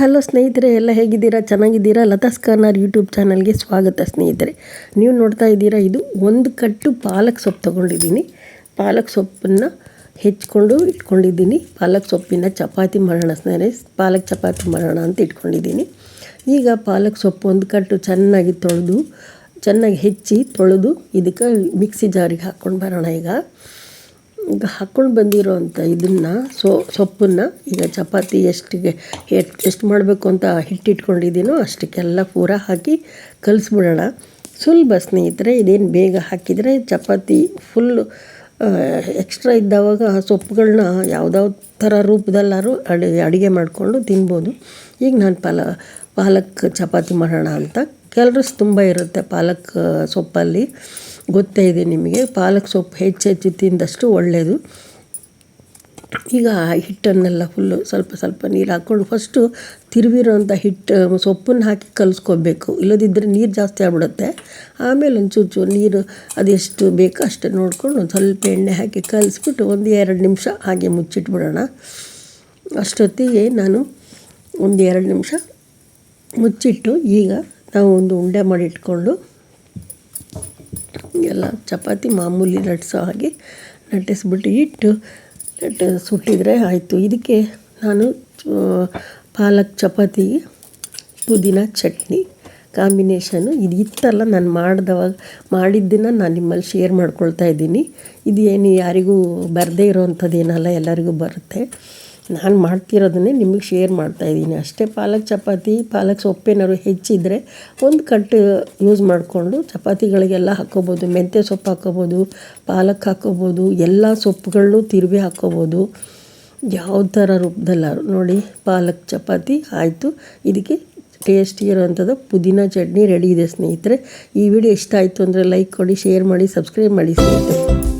Hello ಸ್ನೇಹಿತರೆ, ಎಲ್ಲ ಹೇಗಿದ್ದೀರಾ? ಚೆನ್ನಾಗಿದ್ದೀರಾ? ಲತಾಸ್ ಸ್ಕರ್ನರ್ ಯೂಟ್ಯೂಬ್ ಚಾನಲ್ಗೆ ಸ್ವಾಗತ ಸ್ನೇಹಿತರೆ. ನೀವು ನೋಡ್ತಾ ಇದ್ದೀರಾ, ಇದು ಒಂದು ಕಟ್ಟು ಪಾಲಕ್ ಸೊಪ್ಪು ತೊಗೊಂಡಿದ್ದೀನಿ. ಪಾಲಕ್ ಸೊಪ್ಪನ್ನು ಹೆಚ್ಕೊಂಡು ಇಟ್ಕೊಂಡಿದ್ದೀನಿ. ಪಾಲಕ್ ಸೊಪ್ಪಿನ ಚಪಾತಿ ಮಾಡೋಣ ಸ್ನೇಹಿತರೆ. ಪಾಲಕ್ ಚಪಾತಿ ಮಾಡೋಣ ಅಂತ ಇಟ್ಕೊಂಡಿದ್ದೀನಿ. ಈಗ ಪಾಲಕ್ ಸೊಪ್ಪು ಒಂದು ಕಟ್ಟು ಚೆನ್ನಾಗಿ ತೊಳೆದು, ಚೆನ್ನಾಗಿ ಹೆಚ್ಚಿ ತೊಳೆದು, ಇದಕ್ಕೆ ಮಿಕ್ಸಿ ಜಾರಿಗೆ ಹಾಕ್ಕೊಂಡು ಬರೋಣ ಈಗ. ಈಗ ಹಾಕ್ಕೊಂಡು ಬಂದಿರೋ ಅಂಥ ಇದನ್ನು, ಸೊ, ಸೊಪ್ಪನ್ನು ಈಗ ಚಪಾತಿ ಎಷ್ಟಿಗೆ ಎಷ್ಟು ಮಾಡಬೇಕು ಅಂತ ಹಿಟ್ಟಿಟ್ಕೊಂಡಿದ್ದೀನೋ ಅಷ್ಟಕ್ಕೆಲ್ಲ ಪೂರ ಹಾಕಿ ಕಲಿಸ್ಬಿಡೋಣ. ಸುಲಭ ಸ್ನೇಹಿತರೆ, ಇದೇನು ಬೇಗ ಹಾಕಿದರೆ ಚಪಾತಿ ಫುಲ್ಲು ಎಕ್ಸ್ಟ್ರಾ ಇದ್ದಾವಾಗ ಸೊಪ್ಪುಗಳನ್ನ ಯಾವ ಥರ ರೂಪದಲ್ಲಾದ್ರು ಅಡಿ, ಅಡುಗೆ ಮಾಡಿಕೊಂಡು ತಿನ್ಬೋದು. ಈಗ ನಾನು ಪಾಲ, ಪಾಲಕ್ ಚಪಾತಿ ಮಾಡೋಣ ಅಂತ. ಕ್ಯಾಲ್ರೀಸ್ ತುಂಬ ಇರುತ್ತೆ ಪಾಲಕ್ ಸೊಪ್ಪಲ್ಲಿ. ಗೊತ್ತೇ ಇದೆ ನಿಮಗೆ. ಪಾಲಕ್ ಸೊಪ್ಪು ಹೆಚ್ಚು ಹೆಚ್ಚು ತಿಂದಷ್ಟು ಒಳ್ಳೆಯದು ಈಗ ಹಿಟ್ಟನ್ನೆಲ್ಲ ಫುಲ್ಲು ಸ್ವಲ್ಪ ಸ್ವಲ್ಪ ನೀರು ಹಾಕ್ಕೊಂಡು ಫಸ್ಟು ತಿರುವಿರೋಂಥ ಹಿಟ್ಟು ಸೊಪ್ಪನ್ನು ಹಾಕಿ ಕಲಿಸ್ಕೋಬೇಕು. ಇಲ್ಲದಿದ್ದರೆ ನೀರು ಜಾಸ್ತಿ ಆಗ್ಬಿಡುತ್ತೆ. ಆಮೇಲೆ ಒಂದು ಚೂರು ನೀರು ಅದೆಷ್ಟು ಬೇಕೋ ಅಷ್ಟು ನೋಡಿಕೊಂಡು ಒಂದು ಸ್ವಲ್ಪ ಎಣ್ಣೆ ಹಾಕಿ ಕಲಿಸ್ಬಿಟ್ಟು ಒಂದು ಎರಡು ನಿಮಿಷ ಹಾಗೆ ಮುಚ್ಚಿಟ್ಬಿಡೋಣ. ಅಷ್ಟೊತ್ತಿಗೆ ನಾನು ಒಂದು ಎರಡು ನಿಮಿಷ ಮುಚ್ಚಿಟ್ಟು ಈಗ ನಾವು ಒಂದು ಉಂಡೆ ಮಾಡಿ ಎಲ್ಲ ಚಪಾತಿ ಮಾಮೂಲಿ ಲಟ್ಸೋ ಹಾಗೆ ನಟಿಸ್ಬಿಟ್ಟು ಇಟ್ಟು ಲಟ್ ಸುಟ್ಟಿದರೆ ಆಯಿತು. ಇದಕ್ಕೆ ನಾನು ಪಾಲಕ್ ಚಪಾತಿಗೆ ಪುದೀನ ಚಟ್ನಿ ಕಾಂಬಿನೇಷನು. ಇದು ಇತ್ತಲ್ಲ, ನಾನು ಮಾಡಿದವಾಗ, ಮಾಡಿದ್ದನ್ನು ನಾನು ನಿಮ್ಮಲ್ಲಿ ಶೇರ್ ಮಾಡ್ಕೊಳ್ತಾ ಇದ್ದೀನಿ. ಇದು ಏನು ಯಾರಿಗೂ ಬರದೇ ಇರೋವಂಥದ್ದು ಏನಲ್ಲ ಎಲ್ಲರಿಗೂ ಬರುತ್ತೆ. ನಾನು ಮಾಡ್ತಿರೋದನ್ನೇ ನಿಮಗೆ ಶೇರ್ ಮಾಡ್ತಾಯಿದ್ದೀನಿ ಅಷ್ಟೇ ಪಾಲಕ್ ಚಪಾತಿ, ಪಾಲಕ್ ಸೊಪ್ಪೇನಾದ್ರು ಹೆಚ್ಚಿದ್ರೆ ಒಂದು ಕಟ್ಟು ಯೂಸ್ ಮಾಡಿಕೊಂಡು ಚಪಾತಿಗಳಿಗೆಲ್ಲ ಹಾಕ್ಕೋಬೋದು. ಮೆಂತ್ಯ ಸೊಪ್ಪು ಹಾಕ್ಕೋಬೋದು, ಪಾಲಕ್ ಹಾಕ್ಕೋಬೋದು, ಎಲ್ಲ ಸೊಪ್ಪುಗಳನ್ನು ತಿರುವಿ ಹಾಕ್ಕೋಬೋದು. ಯಾವ ಥರ ರೂಪದಲ್ಲಾರು ನೋಡಿ, ಪಾಲಕ್ ಚಪಾತಿ ಆಯಿತು. ಇದಕ್ಕೆ ಟೇಸ್ಟಿ ಇರೋವಂಥದ್ದು ಪುದೀನ ಚಟ್ನಿ ರೆಡಿ ಇದೆ ಸ್ನೇಹಿತರೆ. ಈ ವಿಡಿಯೋ ಇಷ್ಟ ಆಯಿತು ಅಂದರೆ ಲೈಕ್ ಕೊಡಿ ಶೇರ್ ಮಾಡಿ ಸಬ್ಸ್ಕ್ರೈಬ್ ಮಾಡಿ ಸ್ನೇಹಿತರೆ.